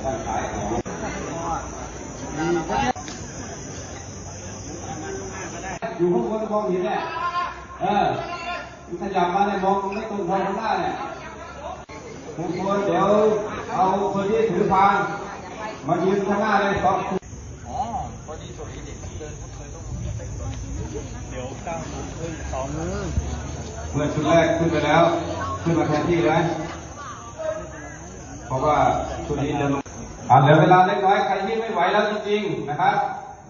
อยู่ข้างบนมองเห็นเนี่ยเออขยับมาเนี่ยมองไม่ตรงทางข้างหน้าเนี่ยผมควรเดี๋ยวเอาคนที่ถือพานมายืนข้างหน้าเลยสองเดี๋ยวเก้าโมงครึ่งสองเมื่อชุดแรกขึ้นไปแล้ว ขึ้นมาแทนที่ไหมเพราะว่าชุดนี้เดิน ลงอ่าเหลือเวลาเล็กน้อยใครที่ไม่ไหวแล้วจริงๆนะครับ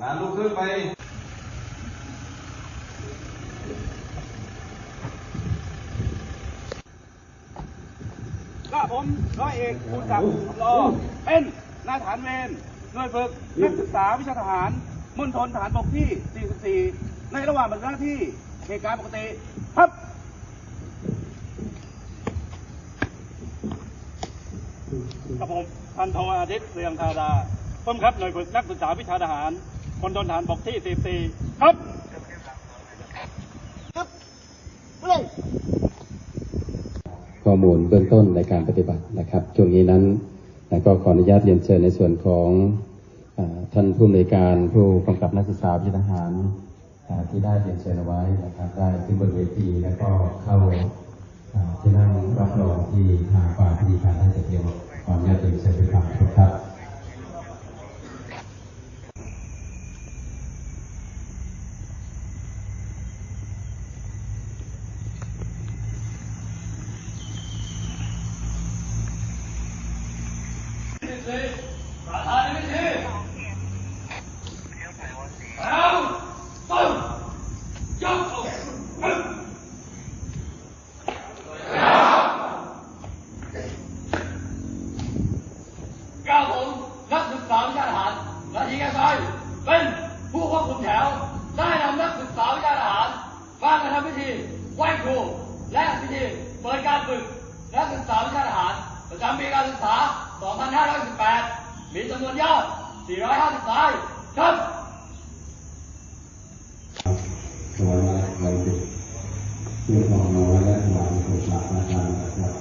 นะลุกขึ้นไปก็ผมร้อยเอกคุณศักดิ์รอเป็นนายฐานเวรหน่วยฝึกนักศึกษาวิชาทหารมณฑลทหารบกที่ 44 ในระหว่างปฏิบัติหน้าที่เหตุการณ์ปกติครับครับผมพันโทอาทิตย์เสียงธาดาผมครับหน่วยฝึกนักศึกษาวิชาทหารมณฑลทหารบกที่ 44 ครับข้อมูลเบื้องต้นในการปฏิบัตินะครับช่วงนี้นั้นนะก็ขออนุญาตเรียนเชิญในส่วนของอาท่านผู้อำนวยการผู้กำกับนักศึกษาวิทยาทหารอ่าที่ได้เรียนเชิญเอาไว้นะครับได้ขึ้นบนเวทีแล้วก็เข้าอ่าที่นั่งรับรองที่ทางฝ่ายพิธีการได้จัดเตรียมขออนุญาตเรียนเชิญ ไปฟังครับ ก้าวผมนักศึกษาวิชาทหารนาทีแกซอยเป็นผู้ควบคุมแถว ได้นำนักศึกษาวิชาทหารมาทำพิธีไหว้ครู และพิธีเปิดการฝึกนักศึกษาวิชาทหาร ประจำปีการศึกษา 2518 มีจำนวนยอด 450รายครับ ถวายมาลัยถวายจิตเพื่อความน้อยและถวายสุขหลักอาจารย์นะครับ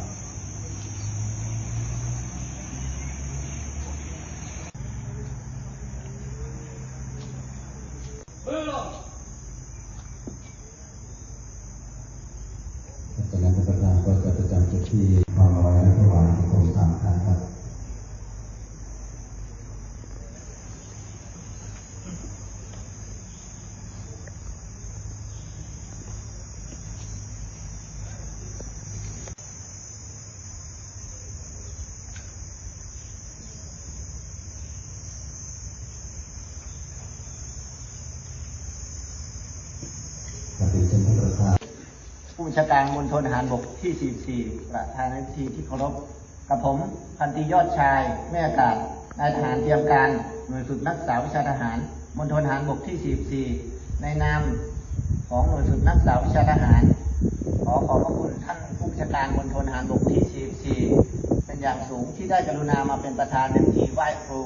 มือลง จากนั้นท่านประธานก็จะประจำจุดที่ความน้อยและถวายกรมสามครั้งครับ ขอบคุณท่านประธาน ผู้ บัญชาการมณฑลทหารบกที่ 44 ประธานในพิธีที่เคารพ กับผมพันตียอดชาย แม่อากาศ นายทหารเตรียมการ หน่วยฝึกนักศึกษาวิชาทหาร มณฑลทหารบกที่ 44 ในนามของหน่วยฝึกนักศึกษาวิชาทหาร ขอขอบพระคุณท่านผู้บัญชาการมณฑลทหารบกที่ 44 เป็นอย่างสูงที่ได้กรุณามาเป็นประธานในพิธีไหว้ครู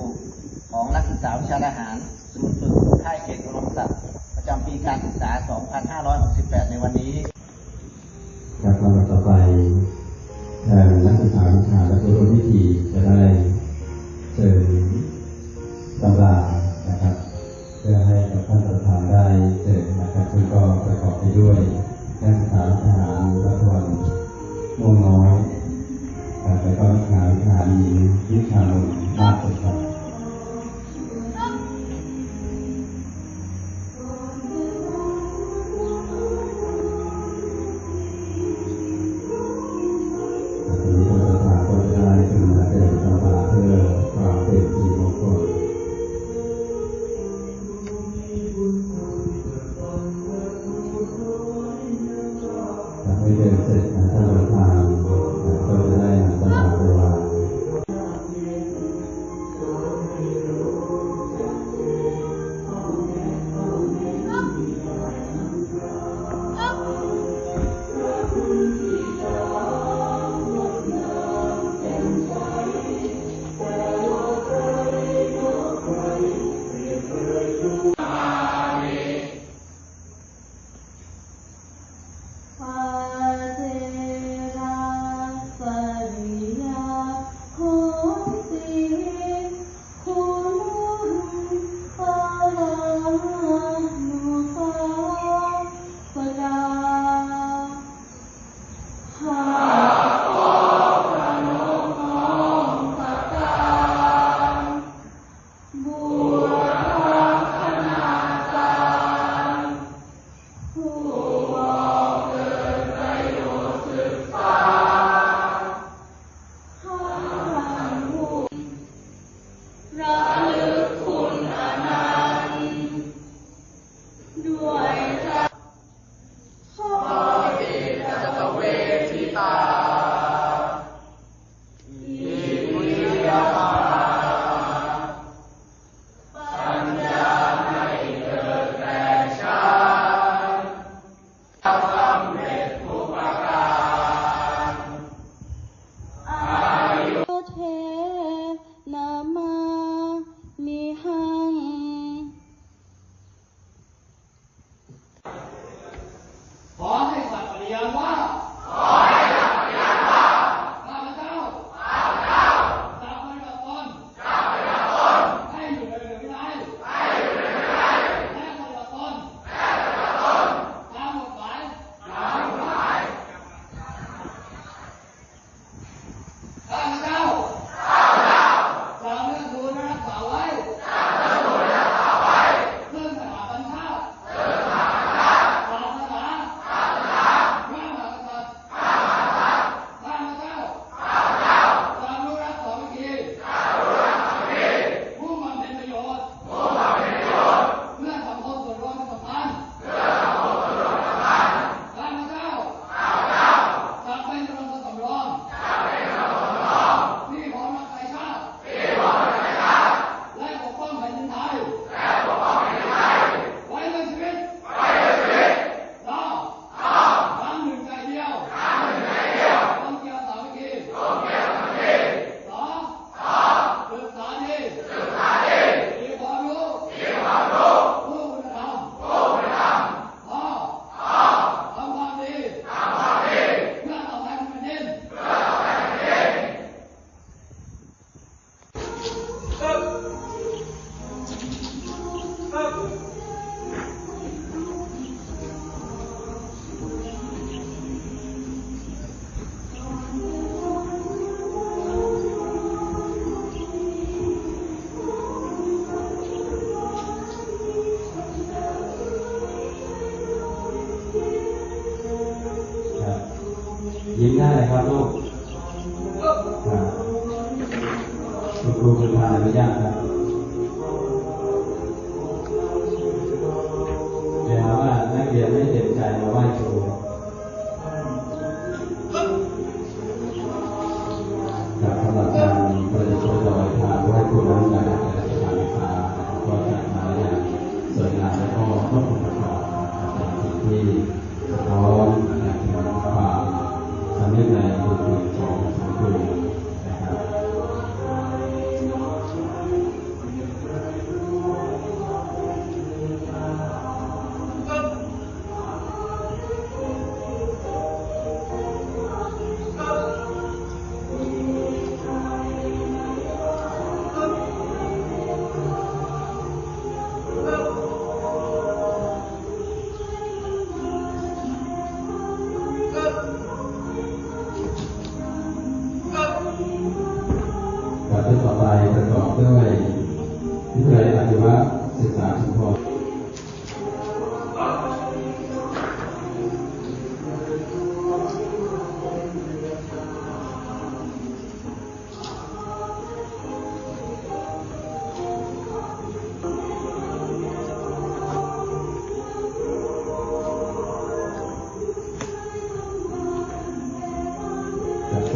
ของนักศึกษาวิชาทหาร ศูนย์ฝึกค่ายเขตอุดมศักดิ์ประจำปีการศึกษา 2568 ในวันนี้ ครับลำดับต่อไปทางนักศึกษาวิชาและผู้ร่วมพิธีจะได้เชิญตำรานะครับ เพื่อให้กับท่านประธานได้เชิญนะครับซึ่งก็ประกอบไปด้วยนักศึกษาทหารรัฐวันม่วงน้อยแล้วก็นักศึกษาทหารหญิงวิชาลง Uau. ได้เลยครับลูก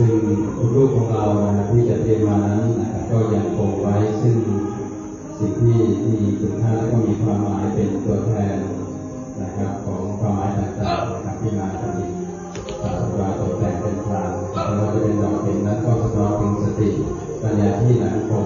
ซึ่งรูปของเรานะที่จะเตรียมมานั้นนะครับก็ยังคงไว้ซึ่งสิ่งที่มีคุณค่าและก็มีความหมายเป็นตัวแทนนะครับของความหมายต่างๆนะครับที่มาผลิตสารตราตกแต่งเป็นพรางไม่ว่าจะเป็นดอกเป็นนั้นก็สะท้อนถึงสติปัญญาที่หนังคง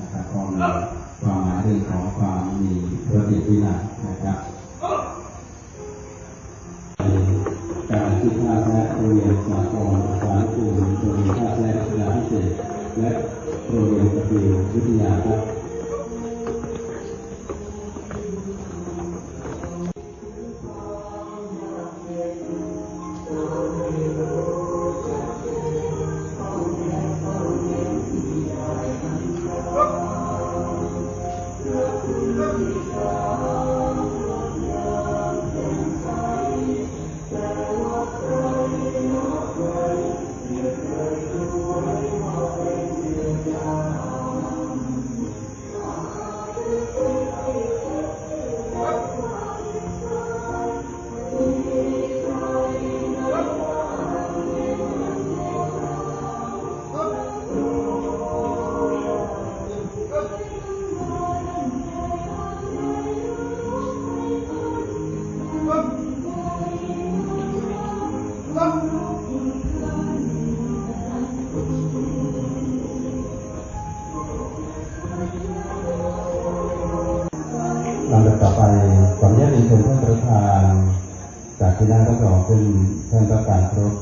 นะครับก็มีความหมายเรื่องของความมีระเบียบวินัยนะครับการที่ภาคและโรงเรียนสากลสารภูมิโรงเรียนภาคและกีฬาพิเศษและโรงเรียนสตรีวิทยาครับ ลำดับต่อไปขออนุญาตเรียนเชิญท่านประธาน จากที่นั่งรับรองขึ้นท่านประการครบ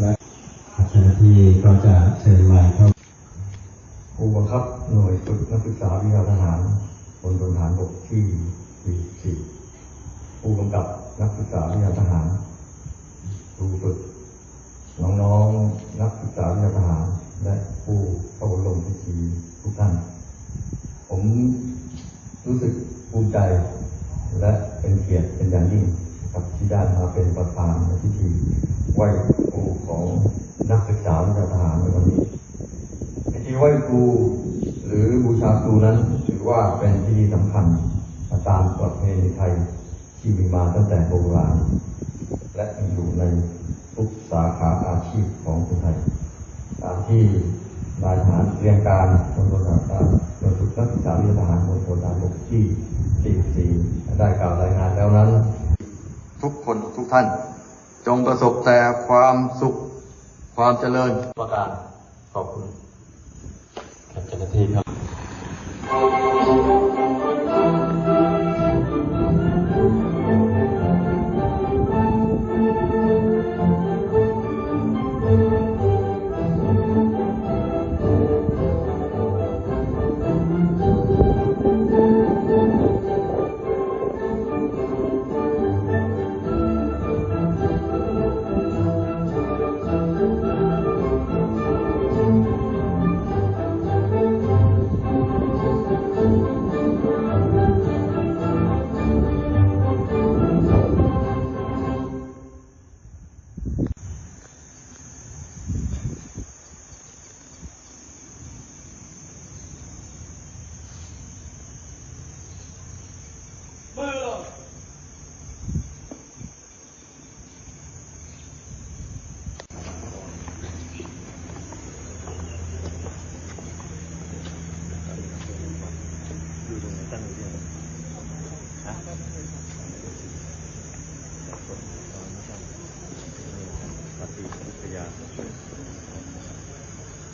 และเจ้าหน้าที่ก็จะเชิญไมค์เข้าผู้บังคับหน่วยฝึกนักศึกษาวิชาทหารบนบนฐานบกที่ 44 ผู้กำกับนักศึกษาวิชาทหารครูฝึกน้องๆนักศึกษาวิชาทหาร และผู้เข้าอบรมพิธีทุกท่าน ผมรู้สึกภูมิใจ และเป็นเกียรติเป็นอย่างยิ่งกับที่ได้มาเป็นประธานในพิธีไหว้ครูของนักศึกษาวิชาทหารในวันนี้ พิธีไหว้ครูหรือบูชาครูนั้นถือว่า เป็นพิธีสำคัญตามประเพณีไทยที่มีมาตั้งแต่โบราณ และอยู่ในทุกสาขาอาชีพของคนไทย ตามที่นายทหารเรียงการมณฑลทหารหน่วยฝึกนักศึกษาวิทยาทหารมณฑลทหารบกที่ 44 ได้กล่าวรายงานแล้วนั้น ทุกคนทุกท่าน จงประสบแต่ความสุขความเจริญประการขอบคุณเจ้าหน้าที่ครับ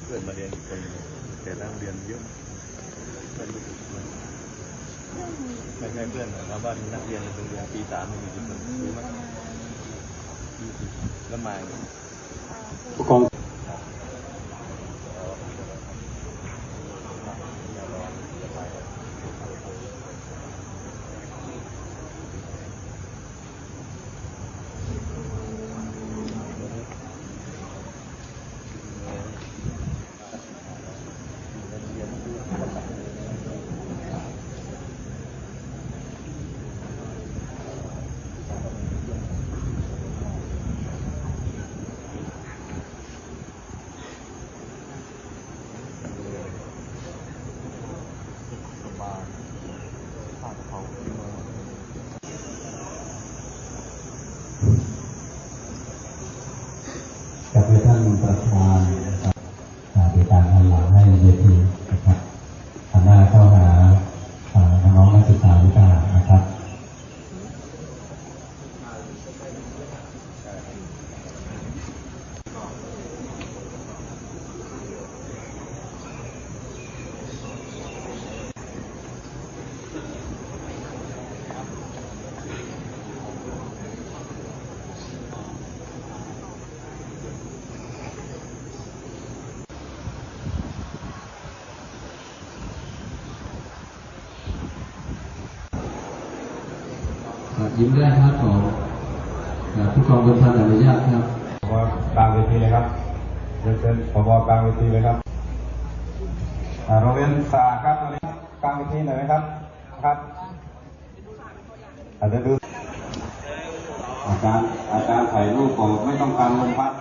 เพื่อนมาเรียนอีกคนแต่นั่งเรียนเยอะไม่ถึงเพื่อนไม่ใช่เพื่อนหมายความว่านักเรียนโรงเรียนปีสามมีกี่คนรู้ไหมากแล้วมาเนี่ยผู้กอง กับให้ ท่านประธานนะครับอ่าโดยการหันหลังให้เวทีนะครับหันหน้าเข้าหาอ่าน้องๆนักศึกษาวิชานะครับ ครับ ยิ้มได้ครับของครับผู้กองบนทันอนุญาตครับพอกลางเวทีเลยครับเรียนเชิญพอกลางเวทีเลยครับอ่าโรงเรียนสาครับตอนนี้กลางเวทีหน่อยไหมครับครับอาจจะดูอาการอาการถ่ายรูปของไม่ต้องการลมพัด